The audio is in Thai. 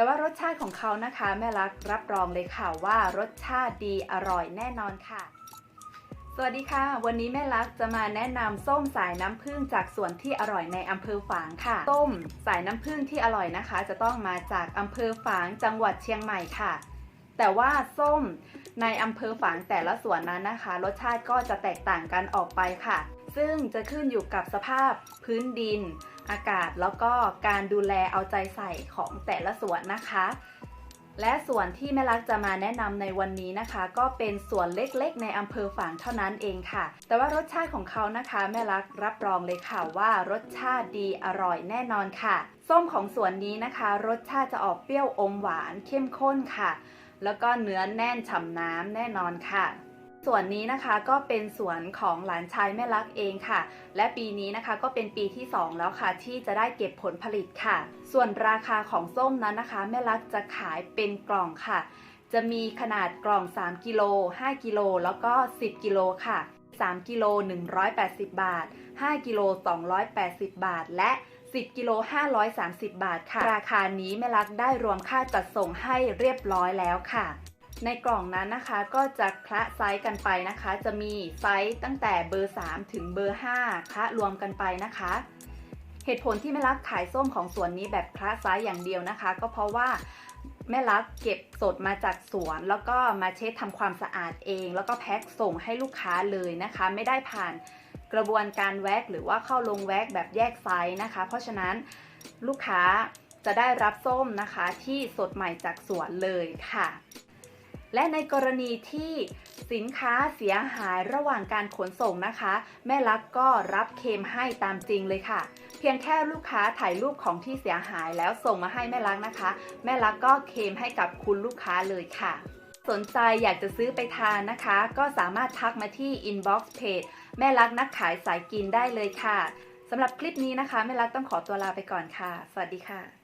แต่ว่ารสชาติของเขานะคะ แม่รักรับรองเลยค่ะว่ารสชาติดีอร่อยแน่นอนค่ะ สวัสดีค่ะ วันนี้แม่รักจะมาแนะนำส้มสายน้ำผึ้งจากสวนที่อร่อยในอำเภอฝางค่ะ ส้มสายน้ำผึ้งที่อร่อยนะคะ จะต้องมาจากอำเภอฝางจังหวัดเชียงใหม่ค่ะ แต่ว่าส้มในอำเภอฝางแต่ละสวนนั้นนะคะ รสชาติก็จะแตกต่างกันออกไปค่ะ ซึ่งจะขึ้นอยู่กับสภาพพื้นดิน อากาศแล้วก็การดูแลเอาใจใส่ของแต่ละสวนนะคะ และส่วนที่แม่รักจะมาแนะนำในวันนี้นะคะ ก็เป็นส่วนเล็กๆ ในอำเภอฝางเท่านั้นเองค่ะ แต่ว่ารสชาติของเขานะคะ แม่รักรับรองเลยค่ะว่ารสชาติดีอร่อยแน่นอนค่ะ ส้มของสวนนี้นะคะ รสชาติจะออกเปรี้ยวอมหวานเข้มข้นค่ะ แล้วก็เนื้อแน่นฉ่ำน้ำแน่นอนค่ะ ส่วนนี้นะคะก็เป็นสวนของหลานชายแม่รักเองค่ะ และปีนี้นะคะก็เป็นปีที่ 2 แล้วค่ะ ที่จะได้เก็บผลผลิตค่ะ ส่วนราคาของส้มนั้นนะคะ แม่รักจะขายเป็นกล่องค่ะ จะมีขนาดกล่อง 3 กิโล 5 กิโล แล้วก็ 10 กิโลค่ะ 3 กิโล 180 บาท 5 กิโล 280 บาท และ 10 กิโล 530 บาทค่ะ ราคานี้แม่รักได้รวมค่าจัดส่งให้เรียบร้อยแล้วค่ะ ในกล่องนั้นนะคะก็จะคละไซส์กันไปนะคะ จะมีไซส์ตั้งแต่เบอร์ 3 ถึงเบอร์ 5คละรวมกันไปนะคะ เหตุผลที่แม่รักขายส้มของสวนนี้แบบคละไซส์อย่างเดียวนะคะ ก็เพราะว่าแม่รักเก็บสดมาจากสวน แล้วก็มาเช็ดทำความสะอาดเอง แล้วก็แพ็คส่งให้ลูกค้าเลยนะคะ ไม่ได้ผ่านกระบวนการแว็กหรือว่าเข้าลงแว็กแบบแยกไซส์นะคะ เพราะฉะนั้นลูกค้าจะได้รับส้มนะคะที่สดใหม่จากสวนเลยค่ะ และในกรณีที่สินค้าเสียหายระหว่างการขนส่งนะคะ แม่ลักก็รับเคมให้ตามจริงเลยค่ะ เพียงแค่ลูกค้าถ่ายรูปของที่เสียหายแล้วส่งมาให้แม่ลักนะคะ แม่ลักก็เคมให้กับคุณลูกค้าเลยค่ะ สนใจอยากจะซื้อไปทานนะคะ ก็สามารถทักมาที่ inbox page แม่ลักนักขายสายกินได้เลยค่ะสำหรับคลิปนี้นะคะแม่ลักต้องขอตัวลาไปก่อนค่ะ สวัสดีค่ะ